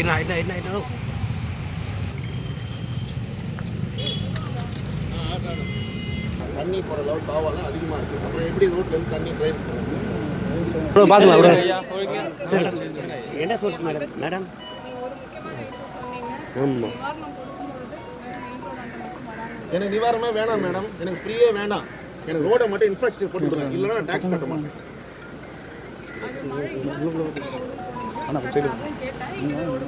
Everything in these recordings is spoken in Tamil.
என்ன என்ன என்ன என்ன தண்ணி போகிற லெவல் பாவெல்லாம் அதிகமாக இருக்குது அப்புறம் எப்படி ரோட்லேருந்து தண்ணி ட்ரைன் பார்த்துக்கலாம் bro. என்ன சோர்ஸ் மேடம் ஆமாம் எனக்கு நிவாரணமே வேணாம் மேடம் எனக்கு ஃப்ரீயே வேணாம். எனக்கு ரோடை மட்டும் இன்ஃப்ராஸ்ட்ரக்சர் போட்டு இல்லைன்னா நான் டேக்ஸ் கட்ட மாட்டேன். அது இந்த ரோடு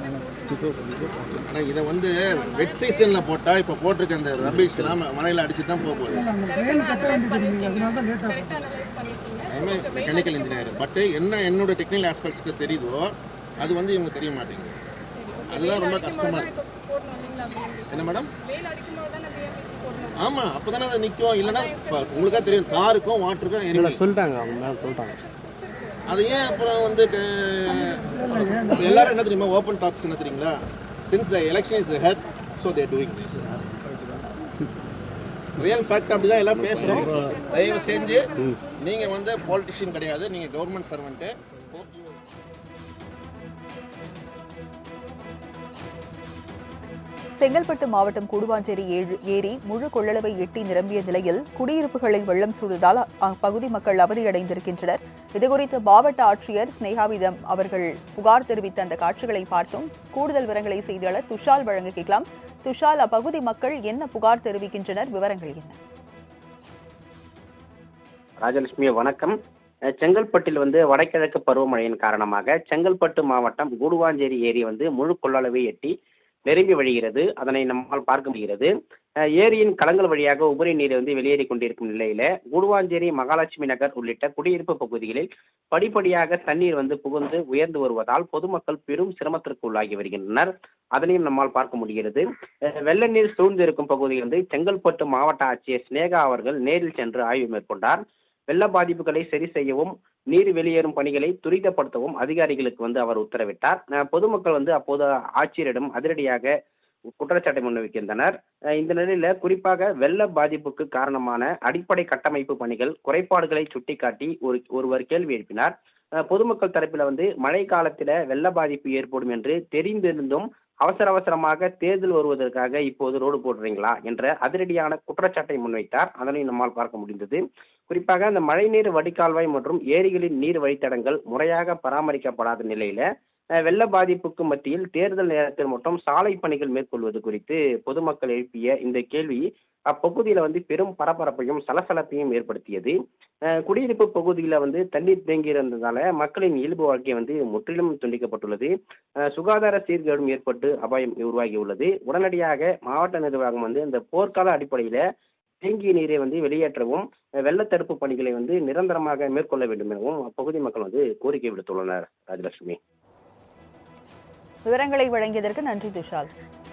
ஆனால் இதை வந்து வெட் சீசனில் போட்டால் இப்போ போட்டிருக்க அந்த ரபிஷ்லாம் மழையில் அடிச்சு தான் போக போகுது. மெக்கானிக்கல் இன்ஜினியர் பட் என்ன என்னோட டெக்னிக்கல் ஆஸ்பெக்ட்ஸ்க்கு தெரியுதோ அது வந்து இவங்க தெரிய மாட்டேங்குது. அதுதான் ரொம்ப கஷ்டமாக இருக்குது? என்ன மேடம் ஆமாம் அப்போ தானே அது நிற்கும் இல்லைன்னா இப்போ உங்களுக்கா தெரியும் காருக்கும் வாட்டருக்கும் சொல்லிட்டாங்க அவங்க மேடம் சொல்லிட்டாங்க. அது ஏன் அப்புறம் வந்து எல்லாரும் என்ன தெரியுமா? ஓப்பன் டாக்ஸ் என்ன தெரியுங்களா? Since the election is held so they're doing this real fact அப்படி தான் எல்லாம் பேசுகிறோம் தயவு செஞ்சு நீங்கள் வந்து பாலிட்டிஷியன் கிடையாது. நீங்கள் கவர்மெண்ட் சர்வெண்ட்டு செங்கல்பட்டு மாவட்டம் கூடுவாஞ்சேரி ஏரி முழு கொள்ளளவை எட்டி நிரம்பிய நிலையில் குடியிருப்புகளை வெள்ளம் சூழ்ந்ததால் அப்பகுதி மக்கள் அவதியடைந்திருக்கின்றனர். இதுகுறித்து மாவட்ட ஆட்சியர் ஸ்னேகாவிதம் அவர்கள் புகார் தெரிவித்த அந்த காட்சிகளை பார்த்தும் கூடுதல் விவரங்களை செய்தியாளர் துஷால் வழங்க கேட்கலாம். துஷால் அப்பகுதி மக்கள் என்ன புகார் தெரிவிக்கின்றனர்? விவரங்கள் என்ன? ராஜலட்சுமி வணக்கம். அஹ் செங்கல்பட்டில் வந்து வடகிழக்கு பருவமழையின் காரணமாக செங்கல்பட்டு மாவட்டம் கூடுவாஞ்சேரி ஏரி வந்து முழு கொள்ளளவை எட்டி நிரம்பி வழிகிறது. அதனை நம்மால் பார்க்க முடிகிறது. ஏரியின் களங்கள் வழியாக உபரி நீர் வந்து வெளியேறி கொண்டிருக்கும் நிலையில கூடுவாஞ்சேரி மகாலட்சுமி நகர் உள்ளிட்ட குடியிருப்பு பகுதிகளில் படிப்படியாக தண்ணீர் வந்து புகுந்து உயர்ந்து வருவதால் பொதுமக்கள் பெரும் சிரமத்திற்கு உள்ளாகி வருகின்றனர். அதனையும் நம்மால் பார்க்க முடிகிறது. வெள்ள நீர் சூழ்ந்திருக்கும் பகுதியில் வந்து செங்கல்பட்டு மாவட்ட ஆட்சியர் சினேகா அவர்கள் நேரில் சென்று ஆய்வு மேற்கொண்டார். வெள்ள பாதிப்புகளை சரி செய்யவும் நீர் வெளியேறும் பணிகளை துரிதப்படுத்தவும் அதிகாரிகளுக்கு வந்து அவர் உத்தரவிட்டார். பொதுமக்கள் வந்து அப்போது ஆட்சியரிடம் அதிரடியாக குற்றச்சாட்டை முன்வைக்கின்றனர். இந்த நிலையில குறிப்பாக வெள்ள பாதிப்புக்கு காரணமான அடிப்படை கட்டமைப்பு பணிகள் குறைபாடுகளை சுட்டிக்காட்டி ஒரு ஒருவர் கேள்வி எழுப்பினார். பொதுமக்கள் தரப்பில் வந்து மழை காலத்தில் வெள்ள பாதிப்பு ஏற்படும் என்று தெரிந்திருந்தும் அவசர அவசரமாக தேர்தல் வருவதற்காக இப்போது ரோடு போடுறீங்களா என்ற அதிரடியான குற்றச்சாட்டை முன்வைத்தார். அதனை நம்மால் பார்க்க முடிந்தது. குறிப்பாக அந்த மழைநீர் வடிகால்வாய் மற்றும் ஏரிகளின் நீர் வழித்தடங்கள் முறையாக பராமரிக்கப்படாத நிலையில வெள்ள பாதிப்புக்கு மத்தியில் தேர்தல் நேரத்தில் மட்டும் சாலை பணிகள் மேற்கொள்வது குறித்து பொதுமக்கள் எழுப்பிய இந்த கேள்வி அப்பகுதியில் வந்து பெரும் பரபரப்பையும் சலசலப்பையும் ஏற்படுத்தியது. குடியிருப்பு பகுதியில் வந்து தண்ணீர் தேங்கி இருந்ததால மக்களின் இயல்பு வாழ்க்கை வந்து முற்றிலும் துண்டிக்கப்பட்டுள்ளது. சுகாதார சீர்கேடும் ஏற்பட்டு அபாயம் உருவாகியுள்ளது. உடனடியாக மாவட்ட நிர்வாகம் வந்து இந்த போர்க்கால அடிப்படையில் தேங்கிய நீரை வந்து வெளியேற்றவும் வெள்ளத்தடுப்பு பணிகளை வந்து நிரந்தரமாக மேற்கொள்ள வேண்டும் எனவும் அப்பகுதி மக்கள் வந்து கோரிக்கை விடுத்துள்ளனர் ராஜலட்சுமி. விவரங்களை வழங்கியதற்கு நன்றி துஷால்.